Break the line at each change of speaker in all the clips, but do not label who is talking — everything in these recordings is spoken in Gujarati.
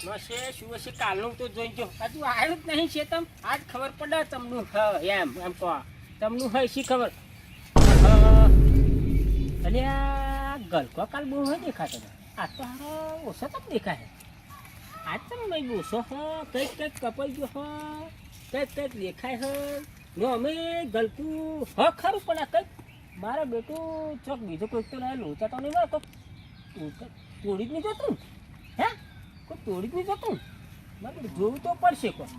શેતમાં છે, શું હશે? કાલનું તો જોઈ જો. હજુ આવ્યું જ નહીં છે તમ. આજ ખબર પડે તમનું હ, એમ એમ કહો. તમનું હોય શી ખબર? અલે આ ગલકો કાલ બહુ હોય દેખાતો આ તો હારો ઓછો તમ દેખાય. આજ તમે મેં ઓછો હ. કંઈક કંઈક કપાઈ ગયો હ. કંઈક કંઈક દેખાય હ. નો અમે ગલકું હ, ખરું પણ આ કંઈક મારા બેટું ચોક બીજો કોઈક તો લાવે લોચા તો નહીં મળે તો તોડી જ નહીં જતું હે? કોઈ તોડી નહીં જતું મારે જોવું તો પડશે કોઈ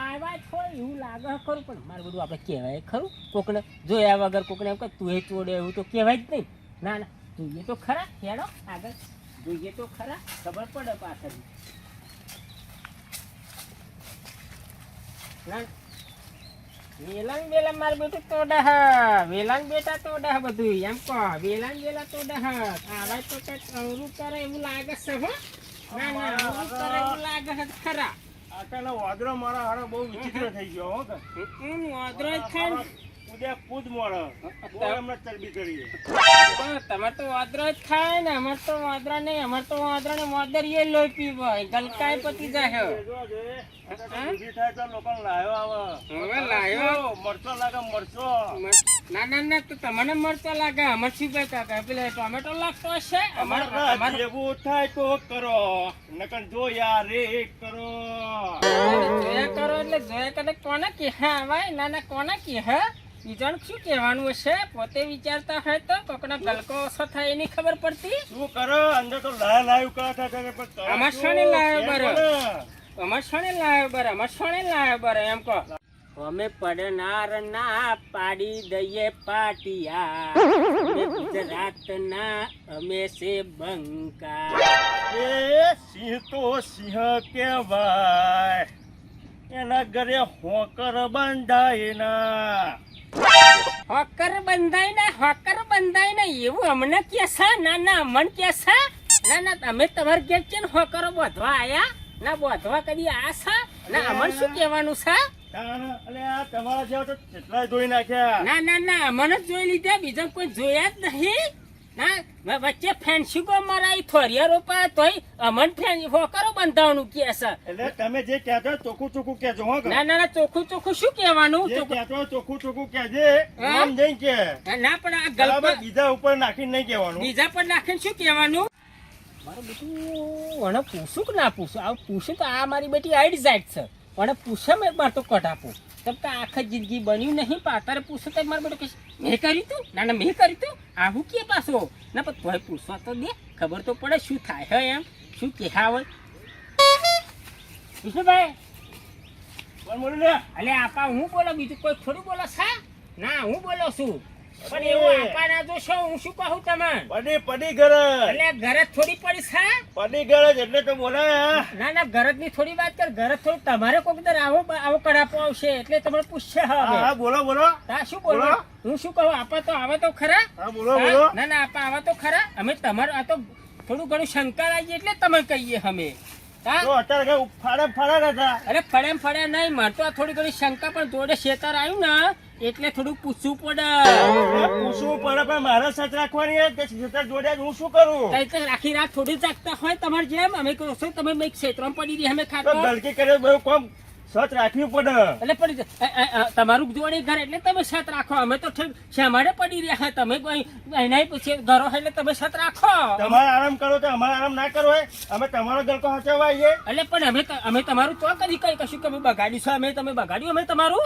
આવા છોડ એવું લાગે ખરું, પણ મારે બધું આપણે કહેવાય ખરું. કોકને જોયા વગર કોકને એમ કે તું એ ચોડે, એવું તો કહેવાય જ નહીં. ના ના, જોઈએ તો ખરા, હેડો, આગળ. જોઈએ તો ખરા, ખબર પડે પાછળ ના વેલાંગ વેલા માર બેટું તોડા હ. વેલાંગ બેટા તોડા હ બધું. એમ કહો. વેલાંગ વેલા તોડા હ. આવા તો કંઈક અવરું કરે એવું લાગે છે હો. ના ના અવરું કરે એવું લાગે છે ખરા.
આટાનો વાદળો મારા હારો બહુ વિચિત્ર થઈ ગયો હો. કે
હમ, વાદરો ને.
ઉદ્યા કૂદ મોડો બહુ ચરબી કરી
તમારે તો વાંદરો જ ખાય ને અમારે તો વાંદરા નહીં અમારે તો વાંદરા ને વાંદરીએ લોહી પીવાય ગલકાય પતી જાય
થાય તો લોકોને લાયો આવે
હવે લાયો?
મરચો લાગે મરચો
ના ના ના તો તમને મળતો લાગે અમારે શું કહેતા પેલે ટોમેટો લાગતો હશે અમારે
જેવું થાય તો કરો નકર જો યાર રે કરો
જોયા કરો એટલે જોયા કરે કોને કે હા ભાઈ ના ના કોને કે હા બીજાને શું કહેવાનું હશે? પોતે વિચારતા હોય તો કોકનો ગલકો ઓછો થાય એની ખબર પડતી.
શું કરો? અંદર તો લાય લાયું કરે છે ત્યારે પણ અમાર?
શાને લાય બરો? અમાર શાને લાય બર? અમાર શાને લાય બર એમ કહો. અમે પડનાર ના પાડી દઈએ પાટિયા. ગુજરાત ના અમે છે બંકા
એ સિંહ તો સિંહ કહેવાય. એના ઘરે હોકર બંધાય ના
હોકર બંધાય ને હોકર બંધાય ને એવું અમને કે છે? ના ના અમન કે છે? ના ના તમે તમાર ઘેર કે હોકરો બોધવા આયા. ના બોધવા કદી આ છે? ના અમને શું કહેવાનું છે?
તાણ, અલે આ તમારા જેવા તો કેટલાય ધોઈ નાખ્યા.
ના ના ના અમને જ જોઈ લીધા બીજા કોઈ જોયા જ નહીં. ના વ- વચ્ચે ફેન્સીકો મરાઈ થોરિયા રોપા તોય અમન ફેન હોકરો બંધાવાનું કે છે.
એટલે તમે જે કહેતો ચોખ્ખું ચોખ્ખું કહેજો હો
ના ના ના ચોખ્ખું ચોખ્ખું શું કહેવાનું?
જે કહેતો ચોખ્ખું ચોખ્ખું કહેજે આમ જઈને કે.
ના પણ આ ગલપા
બીજા ઉપર નાખીને નહીં કહેવાનું.
બીજા પર નાખીને શું કહેવાનું? મારું બેટું પૂછું કે ના પૂછું? આ પૂછું તો આ મારી બેટી આઈડ જાત છે. પણ પૂછે મેં મારે તો કટ આપું. તમ તો આખા જિંદગી બન્યું નહીં પણ પૂછો તો મારું બેટું કહેશે, મેં કર્યું તું? ના ના મેં કર્યું તું? આવું કે પાછો? ના પણ તોય પૂછવા તો દે ખબર તો પડે શું થાય હે એમ શું કહેવા હોય. વિષ્ણુભાઈ
બોલ બોલું
અલે આપા હું બોલો બીજું કોઈ થોડું બોલો છા ના હું બોલો છું. પણ એવું આપા ના જોશો હું શું કહું તમને?
પડી પડી ગરજ
એટલે ઘરે થોડી પડી છા?
પડી ગરજ એટલે તો બોલાય
ના ના ગરજની થોડી વાત કર ગરજ થોડી તમારે કોક દર આવો આવો કડાપો આવશે એટલે તમારે પૂછશે
હા
હવે.
હા બોલો બોલો.
હા શું બોલો. હું શું કહું આપા તો આવા તો ખરા?
હા બોલો બોલો.
ના ના આપા આવા તો ખરા. અમે તમારો આ તો થોડું ઘણું શંકા લાગી એટલે તમે કહીએ અમે?
તો અત્યારે કઈ ફાડા ફાડા હતા
અરે ફળ્યા ફળ્યા નહીં મારે તો થોડી ઘણી શંકા પણ જોડે શેતર આવ્યું ને એટલે થોડું પૂછવું પડે.
પૂછવું પડે પણ મારે સચ રાખવાની તે જોડે હું શું કરું?
તો આખી રાત થોડી જાગતા હોય તમારે જેમ. અમે કહો તમે મેં ક્ષેત્રમાં પડી રહી અમે ખાતો.
ગલકી કરે બહુ કોમ સચ રાખવી પડે.
એટલે અ, તમારું જોડે ઘર એટલે તમે છત રાખો. અમે તો શ્યામાડે પડી રહ્યા? તમે કોઈ એના પછી ઘરો એટલે તમે છત રાખો.
તમારે આરામ કરો તો અમારે આરામ ના કરો હોય. અમે તમારો ગલકો હચવવા આવીએ
એટલે પણ અમે અમે તમારું તો કરી કઈ કશું કે અમે બગાડ્યું છે અમે તમે બગાડ્યું અમે તમારું?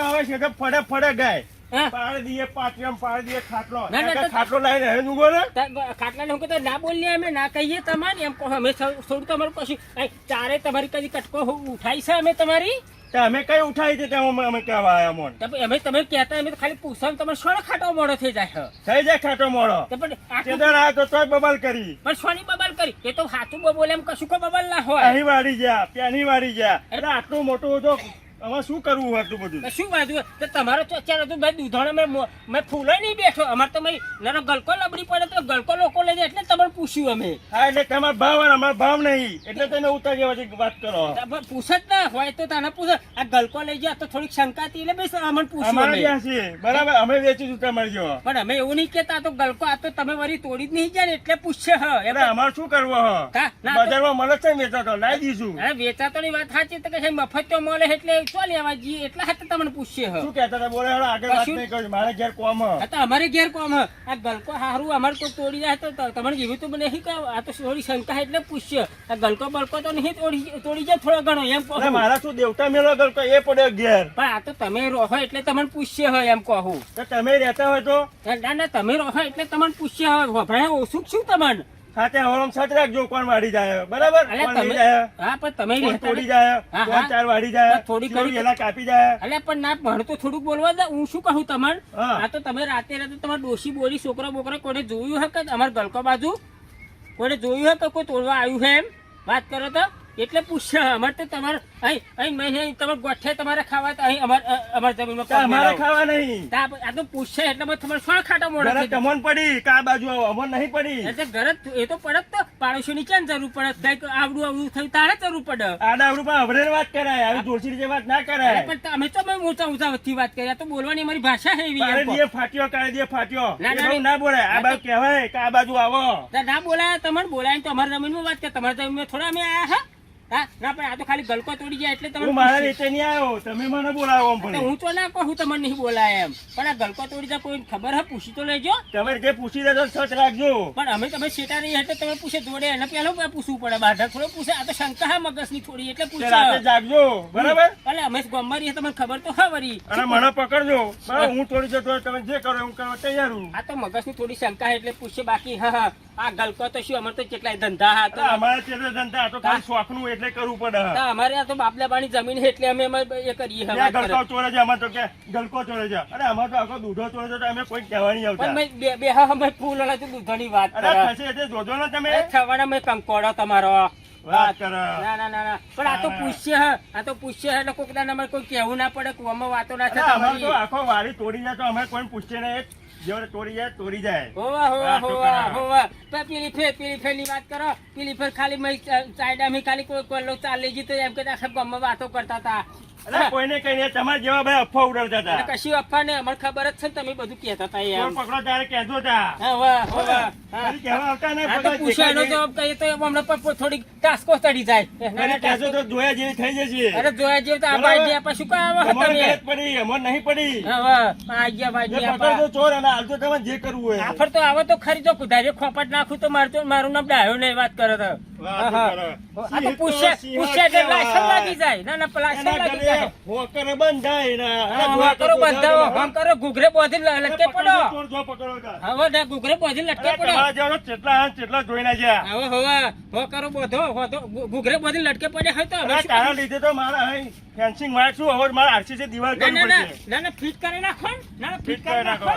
આવે છે ફડે ફડે ગાય? પાડી દઈએ પાટિયામ પાડી દઈએ ખાટલો.
ના, ના,
ખાટલો લાવીને હવે ઊંઘો ને
તા- ખાટલાને હું ના બોલીએ અમે ના કહીએ તમારે. એમ કહો અમે થોડું તમારું કશું ચારે તમારી કદી કટકો ઉઠાઈ છે અમે તમારી?
અમે કઈ ઉઠાવી છે ત્યાં અમે- કહેવા
તમે કહેતા અમે ખાલી પૂછવા તમારે સોનો ખાટો મોડો થઈ જાય
થઈ જાય ખાટો મોડો.
તો
કેદાર આ તો તોય બબાલ કરી.
પણ શોની બબલ કરી. એ તો સાચું બબોલે એમ કશું કોઈ બબલ ના હોય.
અહીં વાળી ગયા ત્યાંની વાળી ગયા. એટલે આટલું મોટું જો હવે શું કરવું હતું બધું?
શું વાંધું તો તમારો તો અત્યારે તો ભાઈ દૂધણો મેં મેં ફૂલો નહીં બેઠો. અમારે તો ભાઈ નાનો ગલકો લબડી પડે તો ગલકો લોકો લઈ જાય એટલે તમને પૂછ્યું અમે.
હા એટલે તમારો ભાવ અને અમારા ભાવ નહીં. એટલે તમે ઉતારી વાત કરો.
પૂછે જ ના હોય તો તને પૂછે. આ ગલકો લઈ જાય તો થોડીક શંકા હતી એટલે બેસ અમને પૂછ્યું
અમારે
અમે
ત્યાં છે બરાબર અમે વેચીશું તમારી જો
પણ અમે એવું નહીં કેતા તો ગલકો આ તો તમે વરી તોડી જ નહીં જાય ને એટલે પૂછશે હ.
એટલે અમારે શું કરવું હ?
ના
બજારમાં મળે છે ને વેચાતો. લાવી દઈશું.
અરે વેચાતોની વાત સાચી તો કે મફત તો મળે એટલે ચો લેવા જઈએ એટલા હાથે તમને પૂછશે હ
શું કહેતા હતા? બોલે આગળ વાત નહીં કરી. મારે ઘેર કોમ હ.
તો અમારે ઘેર કોમ આ ગલકો હારું અમારે તો તોડી જાય તો તમને જેવું તો નહીં કહો. આ તો થોડી શંકા એટલે પૂછશે. આ ગલકો બલકો તો નહીં તોડી તોડી જાય થોડો ઘણો એમ કહો.
મારા શું દેવતા મેળો ગલકો? એ પડ્યો ઘેર.
પણ આ તો તમે રહો એટલે તમને પૂછશે હોય એમ કહું.
તો તમે રહેતા હોય તો?
ના ના તમે રહો એટલે તમને પૂછશે હોય ભાઈ ઓછું શું તમને.
સાથે હવામ સાથે રાખજો કોણ વાડી જાય. બરાબર?
તમે હા પણ તમે
તોડી જાય. કોણ ચાર વાડી જાય.
થોડી ઘણી-
એલા કાપી જાય.
એટલે પણ ના ભણ તો થોડુંક બોલવા દે. હું શું કહું તમારે
હા.
આ તો તમે રાતે રાતે તમારે ડોશી બોલી છોકરા બોકરા કોને જોયું હે કે અમારે ગલકો બાજુ? કોને જોયું હે કે કોઈ તોડવા આવ્યું હે એમ? વાત કરો તો. એટલે પૂછશે અમારે તો તમારે અહીં અહીં મેં અહીં તમારે ગોઠે તમારે ખાવા તો અહીં અમારે અમારે જમીનમાં
અમારે ખાવા નહીં.
આ આ તો પૂછશે એટલે મેં તમારે શું ખાટા મોડા
ઘરે
થઈ જાય?
તમોન પડી કા બાજુ આવો અમોન નહીં પડી.
એટલે ઘરે એ તો પડત તો પાડોશીની ક્યાં જરૂર પડે? કંઈક આવડું આવડું થયું તારે જરૂર પડે.
આડા પણ વાત કરાય આવી જોશી રીતે વાત ના કરાય.
પણ અમે તો અમે ઊંચા ઊંચા વચ્ચે વાત કરી તો બોલવાની અમારી ભાષા છે એવી.
દીએ ફાટ્યો કાળે દે ફાટ્યો.
ના, ના,
બોલાય આ બાજુ કહેવાય કે આ બાજુ આવો.
ના ના બોલાય તમારે બોલાય તો અમારી જમીનમાં વાત કરે તમારી જમીનમાં થોડા અમે આયા હા? હા? ના પણ આ તો ખાલી ગલકો તોડી જાય એટલે તમે
મારા રીતે નહીં આવ્યો તમે મને બોલાવો
તો
પણ
હું તો ના કહું તમને નહીં બોલાય એમ. પણ આ ગલકો તોડી જાય કોઈ ખબર હે? પૂછી તો લેજો.
તમે જે પૂછી દેજો સચ રાખજો.
પણ અમે તમે સેટા નહીં એટલે તમે પૂછે જોડે એને પૂછવું પડે બાધા થોડો પૂછે. આ તો શંકા હા મગજની થોડી એટલે પૂછે.
જાગજો બરાબર?
એટલે અમે ગમવા તમને ખબર તો હા વરી.
અને મને પકડજો. બરાબર હું તોડી જતો તમે જે કરો હું કરવા તૈયાર હું.
આ તો મગજની થોડી શંકા એટલે પૂછે બાકી. હા હા. આ ગલકો તો શું અમારે તો કેટલાય ધંધા હા તો
અરે અમારે તે ધંધા તો ખાલી શોખનું એટલે કરવું પડે.
અમારે આ તો બાપલા પાણી જમીન એટલે અમે એ કરીએ.
ગલકો ચોરે છે અમાર તો કે ગલકો ચોરે છે. અરે અમાર તો આખો દૂધો ચોરે છે તો અમે કોઈ કહેવા નહીં
પણ
આવતા
બે બે હા અમે ફૂલ તો દૂધની વાત કરે.
થશે એટલે જોજો ને તમે.
છવાડા થવાના મેં કંકોડો તમારો.
વાત કરે.
ના ના ના ના. પણ આ તો
ના.
પૂછશે આ તો પૂછશે એટલે કોઈક અમારે કોઈ કહેવું ના પડે કે વાતો ના થાય
અમારે તો આખો વાડી તોડી જાય તો અમે કોઈ પૂછશે નહીં. જેવડે તોડી જાય તોડી જાય.
હોવા હોવા હોવા હોવા. તો પેલી ફેર પેલી ફેરની વાત કરો. પેલી ફેર ખાલી મેં ચાયડા મેં ખાલી કોઈ કોઈ લોકો ચાલી ગઈ તો એમ કે આખા ગામમાં વાતો કરતા હતા.
અરે કોઈને કઈ નહીં તમારા જેવા ભાઈ અફવા ઉડાડતા હતા.
કશી અફવા ને અમારે ખબર જ છે ને તમે બધું કહેતા હતા એમ.
પકડો તારે કહેજો તા.
હોવા
હોવા. કહેવા આવતા ને
તો પૂછવાનો જવાબ કહીએ તો હમણાં પર થોડીક ટાસ્કો ચડી જાય.
અરે કહેજો તો જોયા જેવી થઈ જશે.
અરે જોયા જેવી તો આ ભાઈ પછી શું
કામ
તમે?
પડી અમારે નહીં પડી.
હોવા આ ગયા
ભાઈ ચોર અને હાલતો તમે જે કરવું હોય.
આફર તો આવે તો ખરી જો કુધારી ખોપટ નાખું તો મારતો મારું નામ ડાયો ને વાત કરે તો. આ તો પૂછે પૂછે એટલે લાસન લાગી જાય. ના ના લાયસન્સ લાગી જાય.
હોકર બંધાય ના અરે
હા,
જોયા
હા, કરો
કરજો,
બંધાવો.
જોયા
હમ કરો ઘૂઘરે બોધી લટકે પડો. હવે ના ઘૂઘરે બોધી લટકે પડો.
તમારા જેવા કેટલા હા કેટલા જોઈને જ્યાં.
હવે હવે હોકરો બોધો તો ઘુ- બોધી લટકે પડે હોય તો
તારા લીધે તો મારા અહીં ફેન્સિંગ મારશું હવે મારે આરસીસી દિવાલ કરવી પડશે.
ના ના ફિટ કરી નાખો ના. ના ફિટ કરી નાખો.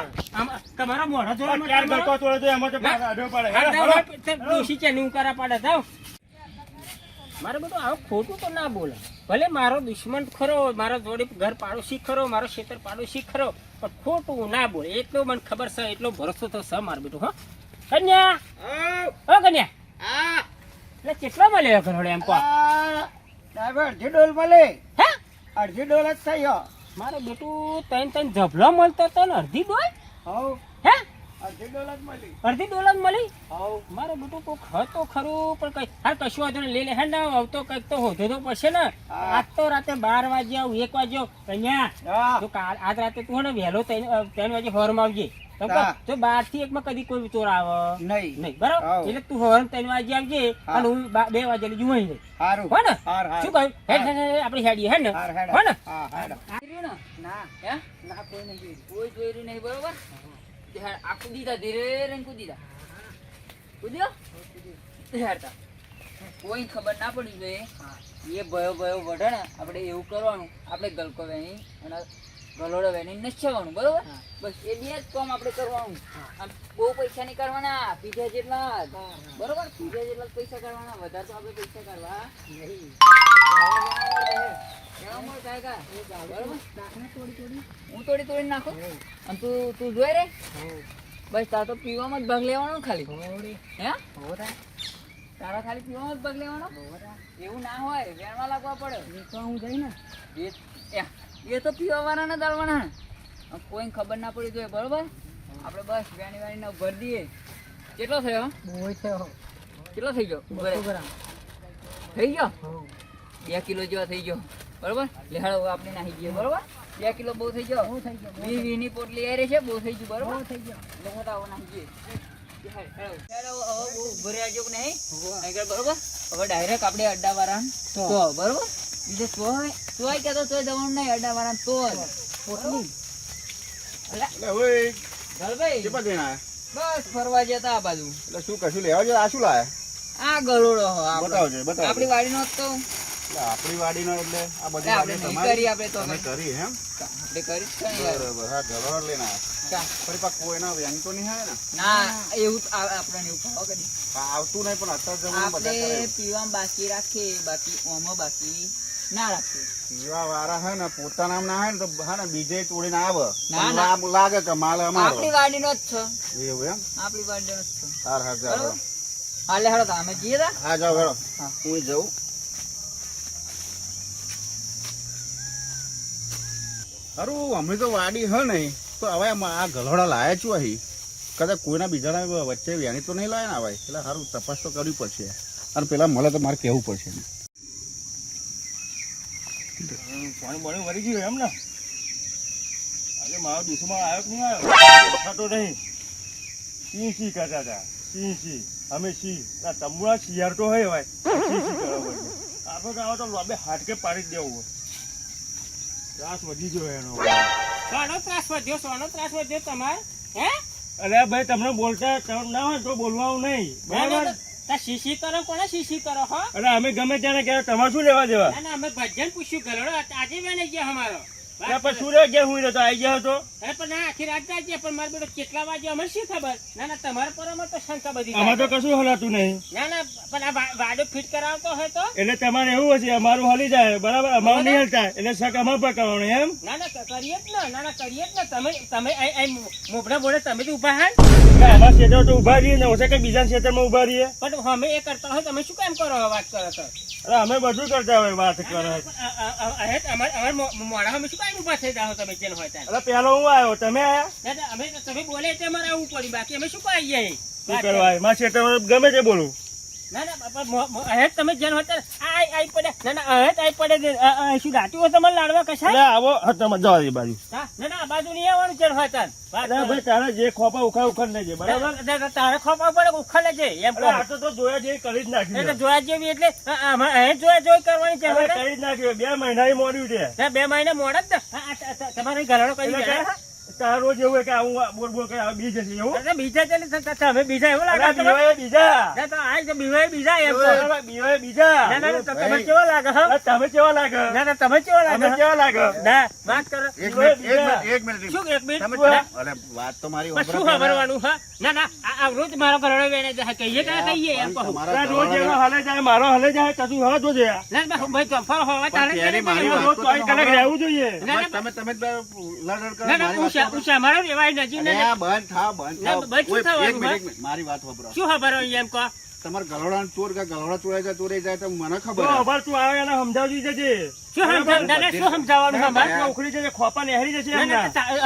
તમારા મોઢા જોવા
માં ક્યાર ગલકો તોડે તો એમાં તો આડો પડે.
જાઓ, ડોશી છે નું કરા પાડે જાઓ. મારે બધું આવું ખોટું તો ના બોલે. ભલે મારો દુશ્મન ખરો મારો જોડે ઘર પાડોશી ખરો મારો ક્ષેત્ર પાડોશી ખરો પણ ખોટું ના બોલે. એટલો મને ખબર છે એટલો ભરોસો તો છે માર બેટું હા. કન્યા! ઓ કન્યા. એટલે કેટલા મળે ઘરોડે એમ કહો?
ડ્રાઈવર જે ડોલ મળે
હે?
અડધી ડોલ જ થઈ
મારે બેટું ત્રણ ત્રણ ઝભલો મળતો હતો ને અડધી ડોલ?
હવ.
હે?
અડધી ડોલ જ મળી.
અડધી ડોલ જ મળી?
હવ.
મારો બેટું કોક હતો ખરું પણ કઈ હા કશું વાંધો ને લઈ લે હે ને આવતો કંઈક તો હોધો તો પડશે ને. આજ તો રાતે બાર વાગે આવું એક વાગે
અહીંયા
તો આજ રાતે તું હે ને વહેલો ત્રણ ત્રણ વાગે હોરમાં આવજે. તો બારથી એકમાં કદી કોઈ ચોર આવે?
નહીં.
નહીં બરાબર? એટલે તું હોર ત્રણ વાગે આવજે અને હું બે વાગે લઈ જું અહીં
સારું
હો ને?
હાર હાર.
શું કહ્યું? હેડ આપણે હેડીએ હે ને? હો ને?
હા હેડ.
ના? હે? ના કોઈ નહીં કોઈ જોયું નહીં બરોબર? આ કૂદી ધીરે રહીને કૂદી કુદ્યો? કૂદ્યો તે હાર તા કોઈ ખબર ના પડી જોઈએ. એ ભયો ભયો વઢે ને આપણે એવું કરવાનું. આપણે ગલકો અને ગલોડો વેણીને નચાવવાનું બરોબર બસ એ બે જ કામ આપણે કરવાનું બહુ પૈસા નહીં કરવાના પીધા જેટલા. બરોબર પીધા જેટલા પૈસા કરવાના વધારે તો આપણે પૈસા કરવા નહીં? હું તોડી તોડી નાખું અને તું તું જોઈ રે બસ તાર તો પીવામાં જ ભાગ લેવાનો ખાલી હે તારા ખાલી પીવામાં જ ભાગ લેવાનો એવું ના હોય વેણવા લાગવા પડે તો હું જઈ ને એ તો પીવાવાના ને દાળવાના કોઈ ખબર ના પડી જોઈએ બરોબર? આપણે બસ વેણી વેણીને ભરી દઈએ. કેટલો થયો? કેટલો થઈ ગયો? બરાબર થઈ ગયો? બે કિલો જેવા થઈ ગયો. બરોબર? લેહાડો આપણે નાખી ગયો બરોબર? બે કિલો બહુ થઈ ગયો? થઈ વી વીની પોટલી આવી છે બહુ થઈ ગયું બરોબર? થઈ ગયો. લેહાડો આવો ગયો બહુ નહીં? આગળ બરોબર? હવે ડાયરેક્ટ આપણે અડ્ડા વાળા તો બરોબર? બીજે તોય તોય કહેતો તોય જવાનું નહીં અડ્ડા વાળા તો પોટલી
એટલે ઓય
ધળભાઈ,
કેટલા જણ
બસ ફરવા જતા આ બાજુ.
એટલે શું કશું લેવા છે આ શું લાયા?
આ ગરોડો હો આપણો.
બતાવો
આપણી વાડીનો તો
આપણી વાડીનો એટલે આ બધી
આપણે
વાડી
નહીં
તમારી?
કરી આપણે તો
તમે કરી એમ?
આપણે કરી જ કઈ યાર.
હા ઘરોડ લઈને આયા.
ચા.
ફરી પાછું કોઈના વ્યંગ તો નહીં આવે ને?
ના એવું તો એવું ખાવા કરી
આવતું નહીં પણ અત્યારે જમાનામાં બધા
આપણે પીવામાં બાકી રાખીએ બાકી ઓમાં બાકી. ના રાખીએ
પીવા વાળા હે ને પોતાના ના હે ને તો હે ને બીજે તોડીને આવે.
ના,
પણ
ના.
લાગ- લાગે કે માલ અમારો.
આપણી વાડીનો જ છે.
એવું એમ?
આપણી વાડીનો જ છે.
હાર હાર ચાલો
હાલે હેડો તો અમે જઈએ
હા જાઓ હેડો.
હું.
જઉં. હારું અમે તો વાડી હ નહીં તો હવે આ ગલોડા લાયા છું અહીં. કદાચ કોઈના બીજાના વચ્ચે વ્યાની તો નહીં લાયા ને હવે એટલે સારું તપાસ તો કરવી પડશે. અને પેલા મળે તો મારે કહેવું પડશે.
પાણી પાણી વળી ગયું એમ ને આજે મારો દુશ્મન આવ્યો કે નહીં આવ્યો. થતો નહીં. સિંહ સિંહ કરતા હતા. સિંહ સિંહ. અમે સિંહ. ના તંબુરા શિયાર તો હોય ભાઈ. સી સી કરવા પડે આપણે આવો તો લોબે હાટકે પાડી જ દેવું હોય. ત્રાસ વધી ગયો એનો.
સોનો ત્રાસ વધ્યો સોનો ત્રાસ વધ્યો તમારે? હે?
અરે ભાઈ તમને બોલતા ના હોય તો બોલવાનું નહીં. બરાબર?
શીશી કરો કોને શીશી કરો હો?
અરે અમે ગમે ત્યારે ગયા તમારે શું લેવા દેવા?
ના અમે ભજન પૂછ્યું ગલોડો આજે બેને ગયા અમારો.
પછી ગયા હું તો આવી ગયો હતો.
પણ ના આખી રાત જાય પણ મારો બેટો કેટલા વાગે અમને શી ખબર? ના ના તમારા પર અમારે તો શંકા બધી
આમાં તો કશું હલાતું નહીં.
ના ના પણ આ વાડો ફિટ કરાવતો હોય તો?
એટલે તમારે એવું હશે અમારું હલી જાય બરાબર? અમારું નહીં હલતા એટલે શક અમાર પર કરવાનું એમ?
ના ના કરીએ જ ને ના ના કરીએ જ ને. તમે તમે મોભરા બોલે તમે તો ઊભા હાલ.
એટલે અમારા ક્ષેત્ર તો ઊભા રહીએ ને ઓછા કે બીજા ક્ષેત્રમાં ઊભા રહીએ.
પણ અમે એ કરતા હોય તમે શું કામ કરો વાત કરો
અરે અમે બધું કરતા હોય વાત કરો.
અમાર અમાર મો- મોઢા અમે શું કામ ઊભા થઈ જાઓ તમે જેન હોય ત્યાં?
પેલો હું આવ્યો? તમે આયા?
ના, ના, અમે તમે બોલે એટલે અમારે આવવું પડ્યું. બાકી અમે શું કામ આવીએ?
શું કરવા? મારા ક્ષેત્રમાં ગમે તે બોલું.
ના ના બાપા, મો- તમે જેન હોય ત્યારે પડે. ના ના અહે તો આઈ પડે. છે. શું હોય તમારે લાડવા કશા
આવો હા, તમે જવા દે બાજુ.
હા, ના ના બાજુ નહીં આવવાનું.
ભાઈ તારે જે ખોપા ઉખાડ ઉખાડ લેજે બરાબર?
તારે ખોપા પડે એમ
આ તો જોયા જેવી કરી જ
એટલે જોયા જેવી એટલે અહે જોયા જોઈ કરવાની તો.
કરી જ નાખ્યું બે મહિનાની મોડ્યું છે.
બે મહિના મોડા જ તમારે ઘરડો કરી
તારે રોજ એવું હોય કે આવું બોલ બોલ કરે બીજે છે એવું?
અરે બીજા ચાલે તમે બીજા એવું લાગે?
બીવાય બીજા.
ના, તો આ તો બીવાય બીજા એમ
બીવાય બીજા.
ના, ના, તમે કેવા લાગે હો?
તમે કેવા લાગે?
ના ના તમે કેવા લાગે તમે
કેવા લાગે?
ના વાત કરો.
એક મિનિટ એક મિનિટ એક મિનિટ.
શું એક મિનિટ?
તમે અરે વાત તો મારી
ઓબરા શું ખબરવાનું હા? ના ના આ રોજ મારા ઘરડો બેને જાય કહીએ કે કહીએ એમ કહું.
તમારા
રોજ એનો હાલે જાય મારો હાલે જાય કશું હવે જોજે
ના ના ભાઈ તો ફળ હોવા
ત્યારે મારી વાત
રોજ
તો
કલાક રહેવું જોઈએ.
તમે તમે લડડ કરો
ના ના
મારી
રેવાય
બંધ બંધ
ના, બંધ શું
ઓય,
થવાનું,
એક મિનિટ મારી વાત વપરાશ
શું ખબર હોય એમ કહો?
તમારે ગલોડા ચોર કે ગલોડા ચોરાઈ જાય ચોરાઈ જાય તો મને
તો
ખબર
તું આવે એને સમજાવજી જજે.
શું સમજાવ શું સમજાવવાનું અમારે?
ઉખડી જશે ખોપા નેહરી જશે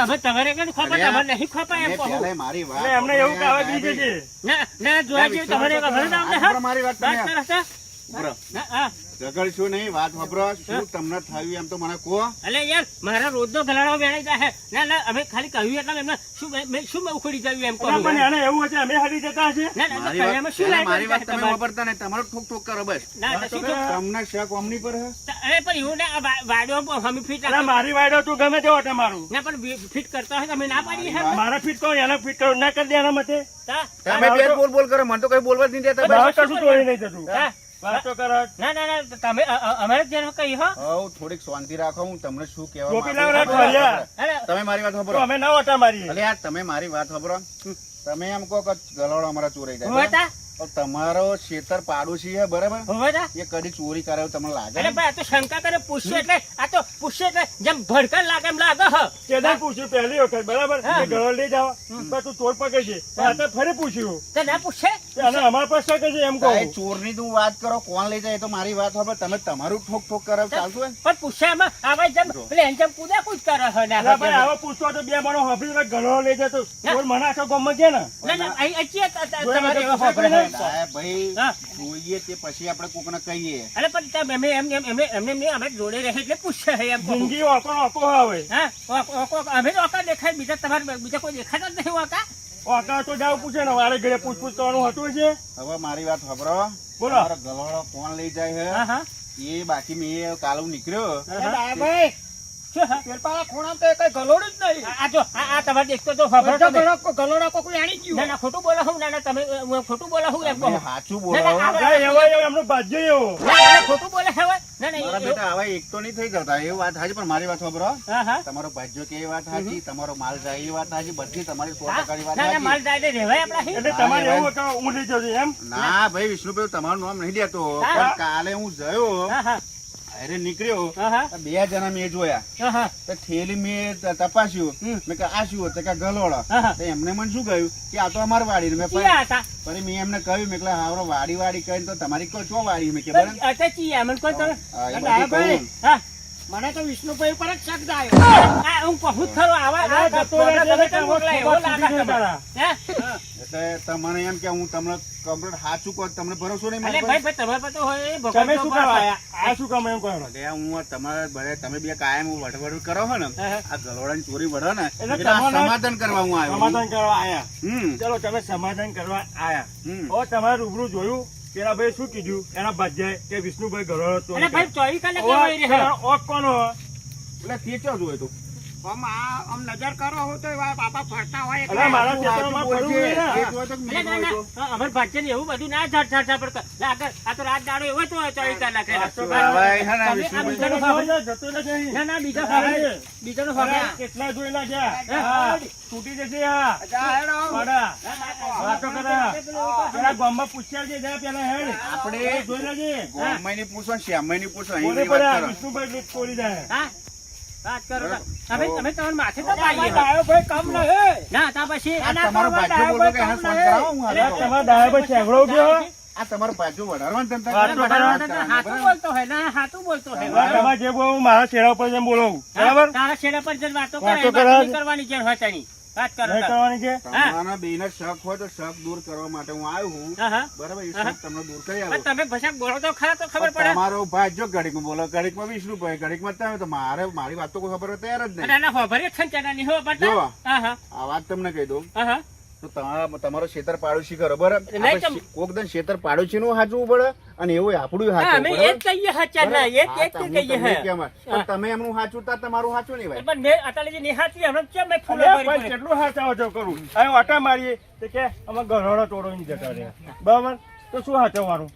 હવે તમારે કઈ ખોપા તમારે નહીં ખોપા એમ
મેં મારી વાત
એમને એવું કે હવે જજે.
ના ના જોવા જેવું તમારે ખબર?
આ મારી વાત.
ના, હા.
ઝઘડશું નહીં વાત વાપરો શું તમને થયું એમ તો મને કહો.
અલે યાર મારા રોજનો ગલાડો વેણાઈ જાય ના ના અમે ખાલી કહ્યું એટલે એમને શું મેં- મેં શું મેં ઉખડી જયું એમ કહું
પણ એને એવું હશે અમે હારી જતા હશે.
ના ના તો
મારી
શું લાગે
મારી વાત તમે વાપરતા નહીં તમારો ઠોક ઠોક કરો બસ.
ના?
તમને શક ઓમની પર
અરે પણ એવું ના વાડો અમે ફિટ
મારી વાયડો તું ગમે તેવો તમારું.
ના પણ ફિટ કરતા હોય અમે ના પાડીએ હે?
મારા ફીટ કરો એને ફિટ કરો ના કરી દે એના મતે.
તમે બે બોલ બોલ કરો મને તો કઈ બોલવા જ નહીં દેતા. બસ.
કશું ચોરી નહીં થતું? વાતો કરો.
ના ના ના તમે અમારે જ જેનો કહી હો.
હવ થોડીક શાંતિ રાખો હું તમને શું કહેવા માંગુ તમે મારી વાત સાંભળો.
અમે ના ઓટા
યાર તમે મારી વાત સાંભળો. તમે એમ કહો કે ગલોડો અમારા ચોરાઈ જાય. તમારો ખેતર પાડોશી છે બરાબર?
હોવે
એ કદી ચોરી કરે તમને લાગે
અરે ભાઈ આ તો શંકા કરે પૂછ્યું એટલે. આ તો પૂછ્યું એટલે જેમ ભડકર લાગે એમ લાગે હ.
કેદાર પૂછ્યું પહેલી વખત બરાબર. કે લઈ જાવ પણ તું ચોર પકડ છે. આ તો ફરી પૂછ્યું.
તે ના પૂછે?
અને અમારા પાસે કે છે એમ કહો.
ચોરની તું વાત કરો કોણ લઈ જાય એ તો મારી વાત હવે તમે તમારું ઠોક ઠોક કરો ચાલતું હોય
પણ પૂછે એમાં આવા જેમ એમ જેમ કૂદા કૂદ કરે હ ના
ભાઈ આવો પૂછતો તો બે માણો હફી ઘરો લઈ જાય તો ચોર મને આખો ગામમાં છે ને?
ના ના અહીં તમારે
ભાઈ જોઈએ તે પછી આપણે કોકને કહીએ.
અરે પણ તમે એમ એમ એમને એમને એમને અમે જોડે રહે એટલે પૂછશે એમ
જિંદગી ઓકો ઓકો આવે.
હા ઓ- ઓ- ઓ- અમે તો ઓકા દેખાય બીજા તમારે બીજા કોઈ દેખાતા જ નહીં ઓકા
ઓકા તો જાવ પૂછે ને વારે ઘરે પૂછપૂછ કરવાનું હતું છે
હવે મારી વાત ખબર
બોલો.
ગલોડો કોણ લઈ જાય
હા? હા
છે એ બાકી મેં કાલ હું નીકળ્યો
શું હા?
તો કઈ ગલોડું જ નહીં.
આ આ જો આ આ દેખતો તો ખબર
બધો ગલોડા કોક આણી ગયું?
ના ખોટું બોલો હું ના ના તમે ખોટું બોલો હું એમ
સાચું
ના, ના,
બોલો.
એવો એવો એમનો ભાગ્ય એવો.
ના, ના, ખોટું બોલે હવે. ના ના
મારા બેટા આવા એક તો નહીં થઈ જતા. એ વાત હાજી પણ મારી વાત ખબર
હા હા.
તમારો ભાજ્યો કે એ વાત હાજી તમારો માલ જાય એ વાત હાજી બધી તમારી સો
હા,
વાત
ના ના માલ
સાચી
જાય રહેવાય આપણા
એટલે તમારે એવું કે હું લઈ જાઉં એમ?
ના ભાઈ વિષ્ણુભાઈ તમારું નામ નહીં લેતો. પણ કાલે હું ગયો
હા હા.
અરે નીકળ્યો? બે જણા મેં જોયા. તો થેલી મેં તપાસ્યું. મેં કે આ શું હતું? કે ગલોડો. તો એમને મને શું કહ્યું? કે આ તો અમારે વાડી મેં ફરી મેં એમને કહ્યું મેં હારો વાડી વાડી કરીને તો તમારી કોઈ ચો વાડી મેં કે બરાબર.
મને
તો વિષ્ણુભાઈ ઉપર જ શક આવ્યો
આ હું કહું ખરો આવા?
એટલે તમને. એમ કે હું તમને કમ્પ્લીટ સાચું કહું તમને ભરોસો નહીં મળે
ભાઈ
પર?
ભાઈ તમારે પાસે હોય
તમે શું. કરવા આ શું કામ એમ કહો
એટલે હું તમારે ભલે તમે બે કાયમ વડવડ કરો
હો ને.
આ ગલોડાની ચોરી વડો ને
એટલે
સમાધાન કરવા હું આવ્યો
સમાધાન કરવા આયા.
હમ.
ચલો તમે સમાધાન કરવા આયા.
હમ.
ઓ તમારે રૂબરૂ જોયું? પેલા ભાઈ શું કીધું? એના ભાગ્યાએ કે વિષ્ણુભાઈ ઘરો હતો.
ભાઈ ચોવીસ કલાક
ઓક કોનો
એટલે તે ચો હોય તું.
આમ નજર કરો હો તો બાપા ફરતા હોય એટલે
મારા ને.
અમારે એવું બધું ના પડતા. આગળ, આ તો રાત દાડો એવો
તો
ને.
ના, બીજા બીજાનો.
કેટલા જોયેલા ગયા તૂટી જશે વાતો કરે. ગામમાં પૂછ્યા છે જા પેલા હેડ.
આપણે
જોઈ લેજે
ગોમયની પૂછો ને શ્યામયની પૂછો
બોલે
અહીંની
પડ્યા
વાત કરો.
વિષ્ણુભાઈ
કોરી
જાય. મારા ઉપર જેમ બોલવું. બરાબર?
તારા છેડા પર વાતો
વાતો
કરે
કરે.
વાત કરવાની છે હોતાની. વાત કરો
કરવાની છે?
તમારા બેયને શક હોય તો શક દૂર કરવા માટે હું આવ્યો
હા.
બરાબર એ શક તમને દૂર કરી આવું.
તમે ભસાક બોલો તો ખરા તો ખબર પડે.
તમારો જો ઘડીકમાં બોલો ઘડીકમાં વિષ્ણુભાઈ ઘડીકમાં તમે તો મારે મારી વાત તો કોઈ ખબર હોય તૈયાર જ નહીં.
જ છે ને હો
આ વાત તમને કહી દઉં.
હા હા.
તો તમારા તમારો શેતર પાડોશી કરો બરાબર? કોક દન શેતર પાડોશી નું હાચવું પડે અને એવું આપણું હાચવું પડે.
એ કહીએ હાચા ના, એ જ- એ જ
હા,
કહીએ હે.
પણ તમે એમનું હાચવતા તમારું હાચું નહીં ભાઈ.
પણ મેં અત્યારે જે નિહાળતી હમણાં કેમ મેં ફૂલો ભરી
ભાઈ કેટલું હાચાવો છો કરું? અહીં ઓટા મારીએ તો કે અમે ગરોડો તોડો જતા રહે બરાબર? તો શું હાચવવાનું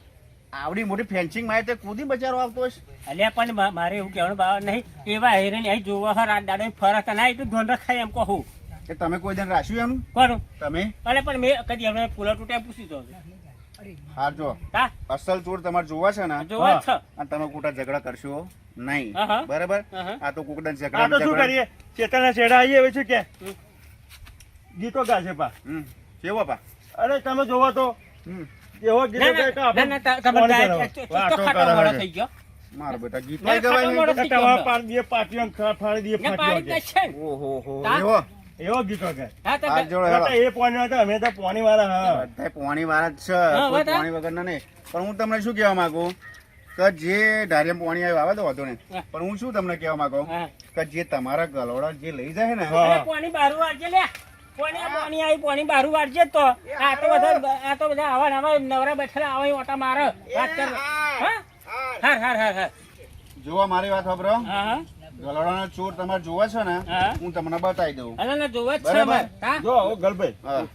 આવડી મોટી ફેન્સિંગમાં તે કુદી બચારો આવતો હશે
અલ્યા પણ મારે એવું કહેવાનું બાવા નહીં એવા હેરાન અહીં જોવા હર રાત દાડો ફરક ના એટલું ધોન રખાય એમ કહું.
કે તમે કોઈ દિન રાખ્યું એમ?
કોનું?
તમે?
અરે પણ મેં કદી હમણાં ફૂલા તૂટ્યા પૂછી દો
હા જો. અસલ ચોર તમારે જોવા છે ને?
જોવા
અને તમે કોટા ઝઘડા કરશો નહીં. બરાબર. આ તો કોકડા
આ
ઝઘડા
તો શું કરીએ? ચેતાના છેડા આવી આવે છે કે? ગીતો ગાશે પા.
કેવો પા?
અરે તમે જોવા તો. એવો ગીતો ગાય કે
ના, ના,
આપણે
ના, તા-
કોણ?
તો- તો ખાટો મોડો થઈ ગયો.
માર બેટા ગીત ગવાય નહીં.
ગયો.
તમારા. પાડી પાટીઓ ખા- ફાડી.
દે છે.
ઓહો હો એવો
એવો ગીતો ગાય
હા, તો
હાથ જોડો
તો
હેલો.
એ પોણી હતા અમે તો પોણી વાળા હા.
પોણી વાળા જ છે. કોઈ
બધા?
પોણી વગરના નહીં. પણ હું તમને શું કહેવા માંગુ? કે જે ધારિયા પોણી આવ્યું આવે તો વાંધો નહીં.
હા.
પણ હું શું તમને કહેવા માંગુ?
હા.
કે જે તમારા ગલોડા જે લઈ જાય ને
હા.
અરે પોણી બારું વાળજે લે. પોણી પોણી આવી પોણી બારું વાળજે તો. આ તો બધા આ તો બધા આવા નવા નવરા બેઠેલા આવા ઓટા મારે. વાત કર. હા? હાર હાર હાર હાર
જોવા મારી વાત સાંભળો
હા હા.
ગલોડાનો ચોર તમારે જોવા છે ને
હું.
તમને બતાવી દઉં.
અરે ના જોવા જ છે
બરાબર.
જો ઓ ગલભાઈ.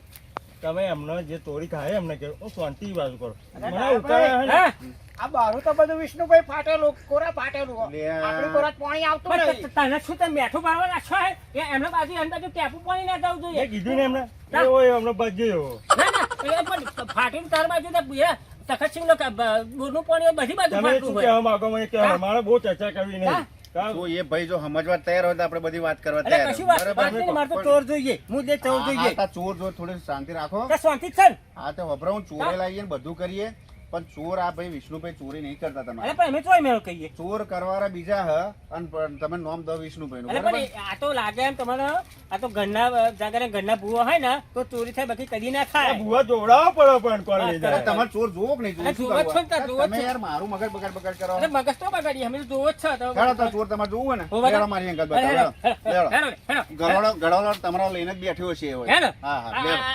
તમે એમને જે તોરી ખાય એમને કે ઓ શાંતિ બાજુ કરો. મને ઉકાળે હે ને,
આ બારું તો બધું વિષ્ણુભાઈ ફાટેલું કોરા ફાટેલું. આપણી કોરા પાણી આવતું
પણ તને શું તમે મેઠું પાડવા નાખો હે? એ એમને બાજુ એમ બાજુ ટેપું પાણી ના જવું જોઈએ.
કીધું ને એમને? એ હોય અમને બચી જવો
ના ના પણ ફાટીને તાર બાજુ તો એ સિંહ બોરનું પાણી બધી બાજુ
તમે
ફાટતું
શું કહેવા માંગો? મને
કે
મારે બહુ ચર્ચા કરવી નહીં?
તો એ ભાઈ જો સમજવા તૈયાર હોય તો આપણે બધી વાત કરવા તૈયાર
કશું વાત? ચોર જોઈએ. મુદ્દે ચોર જોઈએ.
આ ચોર જો થોડી શાંતિ રાખો.
શાંતિ છે
હા તો વપરાવું ચોરે લાવીએ બધું કરીએ. પણ ચોર આ ભાઈ વિષ્ણુભાઈ ચોરી નહીં કરતા તમારે.
પણ અમે ચોય મેળ કહીએ.
ચોર કરવાના બીજા હ અને તમે નોમ દો વિષ્ણુભાઈ નું
પણ આ તો લાગે એમ તમારે આ તો ઘરના જાગરે ઘરના ભૂવો હોય ને તો ચોરી થાય બાકી કદી ના થાય.
ભૂવા જોડાવો પડે પણ કોણ લઈ જાય?
તમારે ચોર જોવો કે નહીં? જોવો?
છો ને જોવો
તમે યાર મારું મગજ બગાડ બગાડ કરો.
અરે મગજ તો બગાડી અમે તો જોવો જ છે. તો
હેડો તો ચોર તમારે જોવું હોય ને?
હો
લેડો મારી
અંગત
બતાવો લેડો
હેડો, હેડો.
ગળોડો ગળોડો તમારા લઈને જ બેઠ્યો છે એ હોય.
હેડો.
હા હા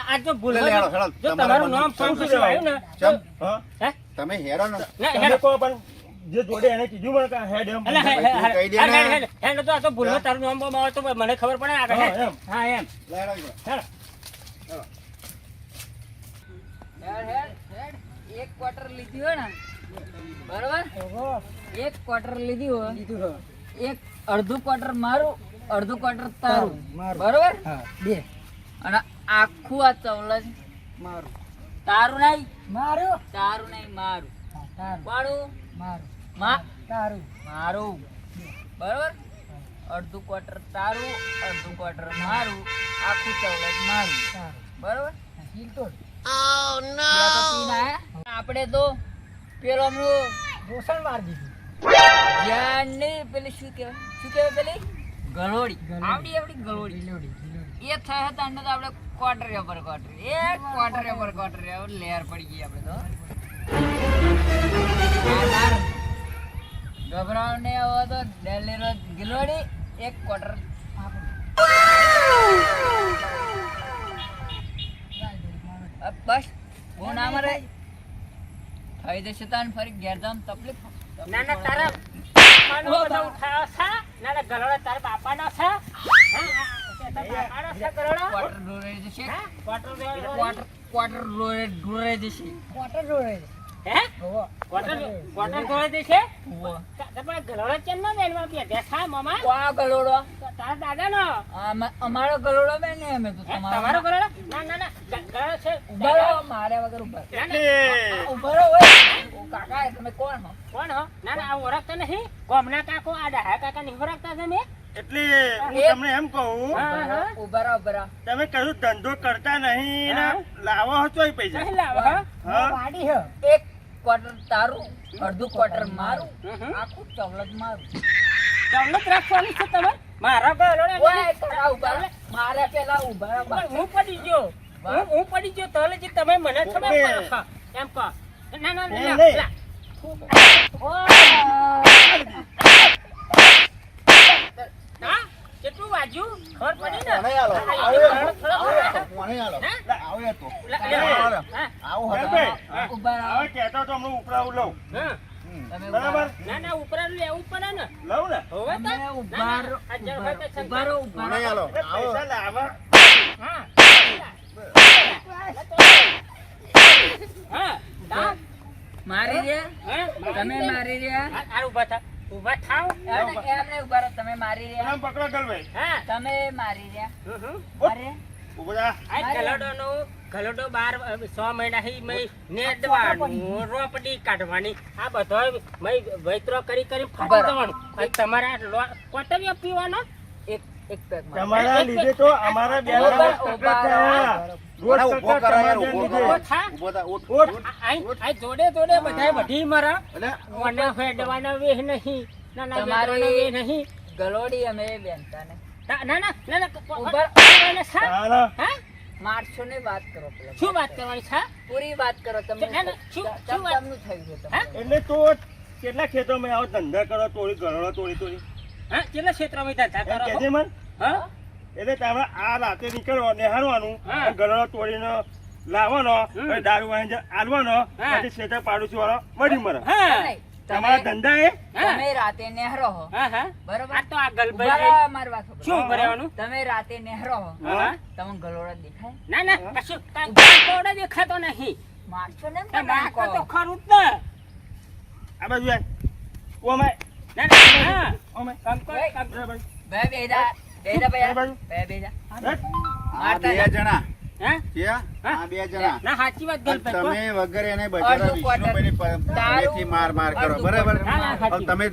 આ- જો ભૂલ
લેડો, તમારા
નામ
ચાલુ
ફંક્શન ને
ચમ?
હા
હે?
તમે હેરો ને
ના,
તમે કહો પણ જે જોડે એને કીધું મને કે હેડ એમ
અલા, હે- હે-
કહી દે ને.
હેડ તો આ તો ભૂલમાં તારું નામ બોમ આવે તો મને ખબર પડે આગળ
હા, એમ.
હા એમ. હેડ,
હેડ, હેડ. એક ક્વાર્ટર લીધી હોય ને. બરોબર? એક ક્વાર્ટર લીધી હોય. એક અડધું ક્વાર્ટર મારું અડધું ક્વાર્ટર તારું. બરોબર? બે. અને આખું આ ચવલજ મારું. તારું નહીં? મારું? તારું નહીં મારું. મારું. મા? તારું. મારું. બરોબર? અડધું ક્વાર્ટર તારું અડધું ક્વાર્ટર મારું. આખું ચવલત મારું. બરોબર? તો. આપણે તો પેલો હમણું રોશન માર દીધું. જ્ઞાન નહીં પેલી શું કહેવાય? શું કહેવાય પેલી? ગળોડી આવડી આવડી ગલોડી. એ થયા હતા અંદર આપણે ક્વાર્ટર પર ક્વાર્ટર એ ક્વાર્ટર પર ક્વાર્ટર લેયર પડી ગઈ આપણે તો. ગભરાવ ને હવે તો ડેલી રોજ ગિલોડી એક ક્વાર્ટર બસ હું ના મરે. થઈ જશે તાન ફરી ગેરધામ જામ તકલીફ.
ના ના તારા ઉઠાયો છે? ના ના ગલોડા તારા બાપાનો છે?
અમારો ગલોડો બે ને અમે તો તમારો
તમારો ગલોડો ના ના ના છે
ઊભા મારે વગર ઊભા ઉભરો
ના, ના.
ઊભા રહો ઓય. ઓ કાકા તમે કોણ
કોણ હો ના ના આ ઓળખતા નહીં ગોમના કાકો આ ડાહા કાકા નહીં ઓળખતા તમે
એટલે હું તમને એમ કહું
ઉભરા હા.
ઊભા રહો ઊભા રહો.
તમે કશું ધંધો કરતા નહીં ને લાવો છો એ પૈસા.
લાવો
એક ક્વાર્ટર તારું અડધું ક્વાર્ટર મારું આખું ચવલત મારું.
ચવલત રાખવાની છે તમે? મારા ગલોડો
ઓય કાકા ઊભા રહો. મારે પેલા
ઊભા હું પડી ગયો. હું હું પડી ગયો તો જે તમે મને છે. એમ કહો. ના ના ના. હા? કેટલું વાગ્યું? ખબર પડી ને?
આલો? આલો? તો. આવો, હતો.
ઊભા તો હમણાં લઉં.
હા.
ઊભા
બરાબર.
ના ના ઉપરાનું લેવું પડે ને.
લઉં
હોવે તો?
ઊભા ઊભા
ઊભા
ઊભા.
આલો?
પૈસા
હા. હા.
મારી રહ્યા?
હા?
તમે મારી રહ્યા?
આ- થા. ઊભા થાવ.
એમને ઊભા રહો તમે મારી રહ્યા.
આમ પકડો ગલભાઈ
હા.
તમે મારી રહ્યા.
હમ, હમ.
મારે
ઊભો થા.
આ ગલોડોનો ગલોડો બાર અ, છ મહિનાથી મય નેદવાનું રોપડી કાઢવાની. આ બધો મે વૈત્રો કરી કરી ફાટી. જવાનું. અને તમારા કોટવ્ય પીવાનો?
એક એક પેક
તમારા લીધે તો અમારા બે
ઉભા-
જોડે જોડે બધાય વઢી મારા.
એટલે
મને વેહ નહીં. ના ના વેહ નહીં.
ગલોડી અમે બેનતા ને
ના ના ના ના ના
ઊભા.
ઊભા સા
તારા
હા.
મારશો ને વાત કરો પેલા.
શું વાત કરવાની છે
પૂરી વાત કરો
તમે. શું- શું વાત?
થયું છે
એટલે તો કેટલા ખેતરોમાં આવો ધંધા કરો તોડી ગરડો તોડી તોડી.
હા કેટલા ક્ષેત્રમાં ધંધા કરો?
મન?
હા?
એટલે તમારે આ રાતે નીકળવા નેહારવાનું. ગરડો તોડીને લાવવાનો દારૂ વાંજે આલવાનો પછી શેતર પાડોશી વાળો વળી મરે તમારા
તમે
ધંધા એ?
તમે રાતે નેહરો હો.
હા હા.
બરોબર?
આ તો આ ઊભા
મારવા મારી.
શું ભરવાનું
તમે રાતે નેહરો હો. તમને ગલોડા દેખાય?
ના ના કશું કાંઈ દેખાતો નહીં.
મારશો ને એમ
તે
તમે
ખરું જ ને.
આ બાજુ. ઓમ આય.
ના ના હા.
ઓમ આય.
કંકોડ,
ઓય.
કંકોડ.
બે બેજા
તમે વગર એને બધા માર માર કરો. બરાબર. તમે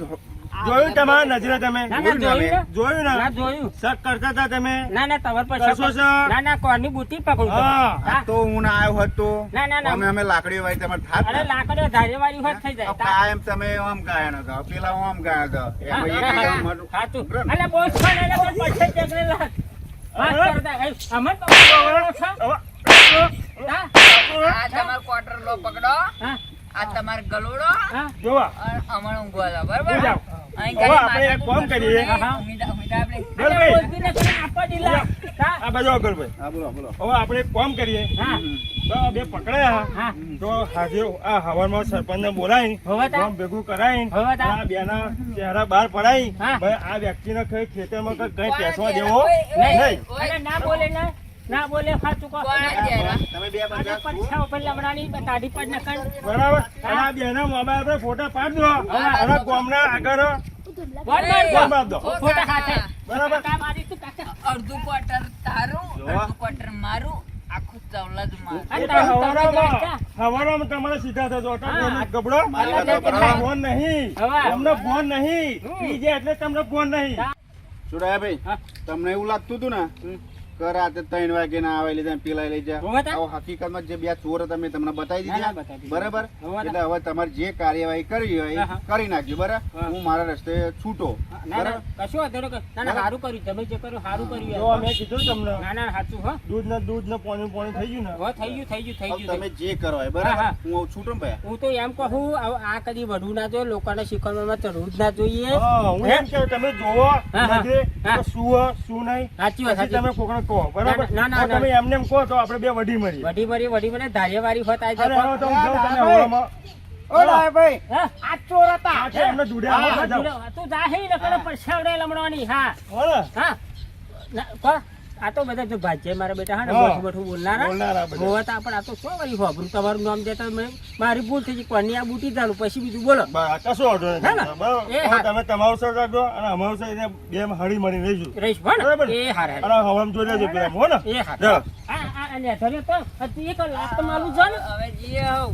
જોયું તમારા નજરે તમે?
ના ના
જોયું ને?
જોયું ના?
જોયું. શક કરતા હતા તમે?
ના ના તમાર પર શક- ના ના કોની બુટી પકડું
હા.
હા.
તો હું ના આવ્યો હતો.
ના, ના, ના.
અમે અમે લાકડી વાળી તમારે થાત
અરે
ને.
ધારે વાળી હોત થઈ જાય.
કાયમ તમે આમ ગાયનો હતો પેલા આમ ગાયો હતો એમ એક
હા.
હતું.
સાચું. અલે બોસ પણ પણ પૈસા ચેકને લાગ. વાત કરતા. એ, અમર તો?
આ તમાર ક્વાર્ટર લો પકડો. આ તમાર ગલોડો.
જોવા.
અમારો બરાબર?
આપણે એક કામ કરીએ. આ બાજુ આગળ ભાઈ.
હા બોલો બોલો.
હવે આપણે એક કામ કરીએ. તો બે પકડાયા. તો હાજર આ હવારમાં સરપંચને બોલાવી
હવે
ભેગું કરાવી આ બેના ચહેરા બહાર પડાવી આ વ્યક્તિને કઈ ખેતરમાં કઈ પેસવા દેવો નહીં.
ના બોલે
ફાચું ચહેરા?
તમે બે બંધા
પરીક્ષા ઉપર લમણાની તાડી પડ નકર.
બરાબર. આ બેના મોબાઈલ પર ફોટા પાડ દો અને ગોમના આગળ.
ફોટા હાથે.
બરાબર.
કાકા મારી તું કાકા.
અડધું ક્વાર્ટર તારું. અડધું ક્વાર્ટર મારું આખું ચવલજ મારું.
તમારે સીધા થતો ગબડો. ફોન નહીં. તમને ફોન નહીં.
હમ.
એટલે તમને ફોન નહીં.
હા.
સુરાયાભાઈ તમને એવું લાગતું હતું ને? કે રાતે ત્રણ વાગે ના આવે લીધા પીલાઈ લઈ જા.
હોવે તા?
હકીકતમાં જે બે ચોર હતા મેં તમને બતાવી દીધા બરાબર? એટલે હવે તમારે જે કાર્યવાહી કરવી હોય કરી નાખજો બરાબર?
હું.
મારા રસ્તે છૂટો.
કશું સારું કર્યું તમે જે કર્યું સારું કર્યું
મેં કીધું તમને.
ના ના સાચું હો.
દૂધ ને દૂધ ને પાણી પાણી થઈ ગયું ને?
થઈ ગયું થઈ ગયું થઈ ગયું
તમે જે કરો બરાબર?
હા.
હું છૂટો ને ભાઈ?
હું તો એમ કહું આ કદી વડવું ના જોઈએ લોકોને શીખવામાં ચડવું જ ના જોઈએ.
હું એમ કહું તમે જોવો શું શું નહીં.
સાચી વાત.
તમે કોકને કહો બરાબર?
ના, ના,
તમે એમને એમ કહો તો આપણે બે વડી મળી
વડી મરી વડી મને ધારેવાળી હોત આ
અરે તો હું જાઉં તમે
ભાઈ. ભાઈ
હા?
આ ચોર હતા.
આ એમને જોડ્યા.
તું જા હે. નકર પરસાવડે લમણવાની હા.
હા?
આ તો બધા જો છે મારા બેટા હા ને
મોઠું
બઠું બઠું બોલનારા.
બોલનારા બધા.
પણ આ તો શું વળી વાપરું તમારું નામ દેતા મેં મારી ભૂલ થઈ ગઈ. કોની આ બુટી ચાલુ? પછી બીજું બોલો.
બસ, કશો વાંધો નહીં.
હે ને? એ હા.
તમે તમારું સર રાખજો અને અમારું સર એને બે હળી મળી રહીશું
રહીશ
પણ?
એ હારે
અને હવામ જોઈ લેજો પેલા હો ને?
એ હાર આ આ ધર્યો તો. એક લાખ તો માલું જો ને.
હવે જઈએ હવ.